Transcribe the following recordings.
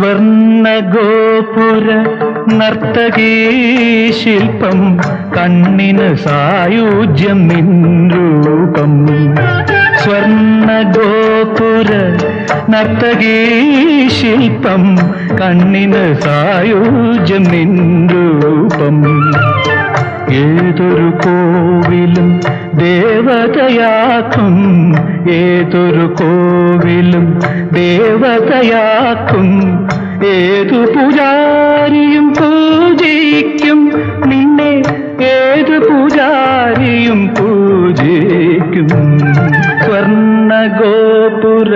സ്വർണ ഗോപുര നർത്തകീ ശില്പം കണ്ണിന് സായുജ്യം നിൻരൂപം. രൂപം സ്വർണ ഗോപുര നർത്തകീ ശില്പം കണ്ണിന് സായുജ്യം നിൻ രൂപം ഏതൊരു കോവിലും ദേവതയാക്കും ഏതൊരു കോവിലും ദേവതയാക്കും. ഏതു പൂജാരിയും പൂജിക്കും നിന്നെ ഏതു പൂജാരിയും പൂജിക്കും സ്വർണ ഗോപുര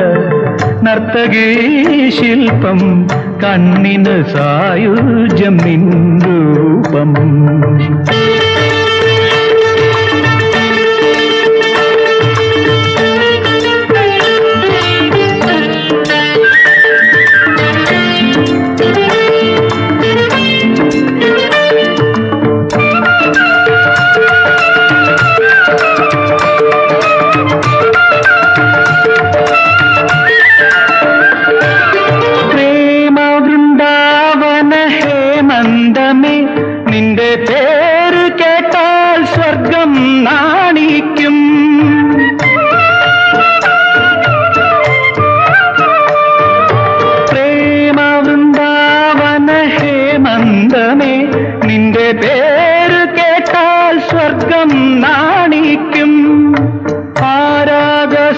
നർത്തകീ ശില്പം കണ്ണിന് സായുജ്യം നിൻ രൂപം.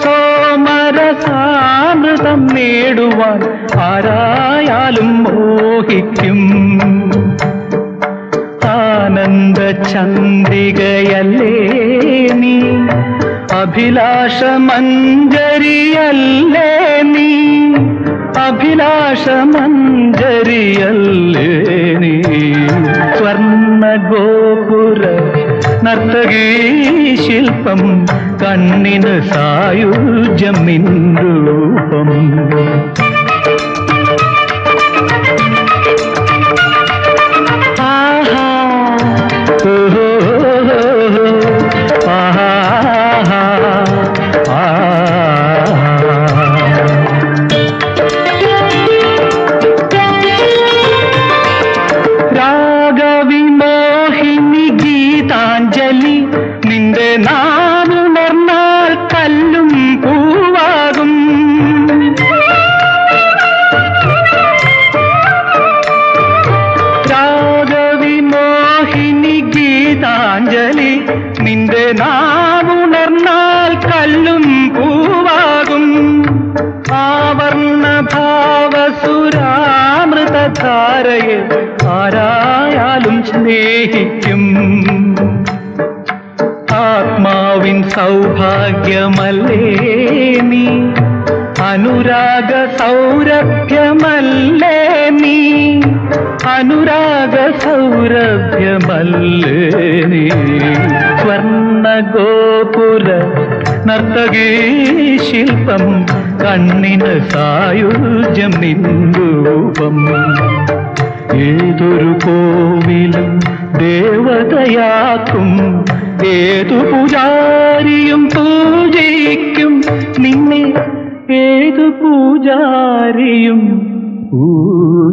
സോമരസാമൃതം നേടുവാൻ ആരായാലും മോഹിക്കും. ആനന്ദ ചന്ദ്രികയല്ലേ നീ? അഭിലാഷ മഞ്ജരിയല്ലേ നീ? അഭിലാഷ മഞ്ജരിയല്ലേ നീ? സ്വർണ ഗോപുര നർത്തകീ ശില്പം കണ്ണിന് സായുജ്യം നിൻ രൂപം. ഭാവസുരാമൃതധാരയെ ആരായാലും സ്നേഹിക്കും. ആത്മാവിൻ സൗഭാഗ്യമല്ലേ നീ? അനുരാഗ സൗരഭ്യമല്ലേ നീ? അനുരാഗ സൗരഭ്യമല്ലേ നീ? സ്വർണ ഗോപുര നർത്തകീ ശില്പം കണ്ണിന് രൂപം. ഏതൊരു കോവിലും ദേവതയാക്കും. ഏതു പൂജാരിയും പൂജയിക്കും. നിന്നെ ഏതു പൂജാരിയും പൂജിക്കും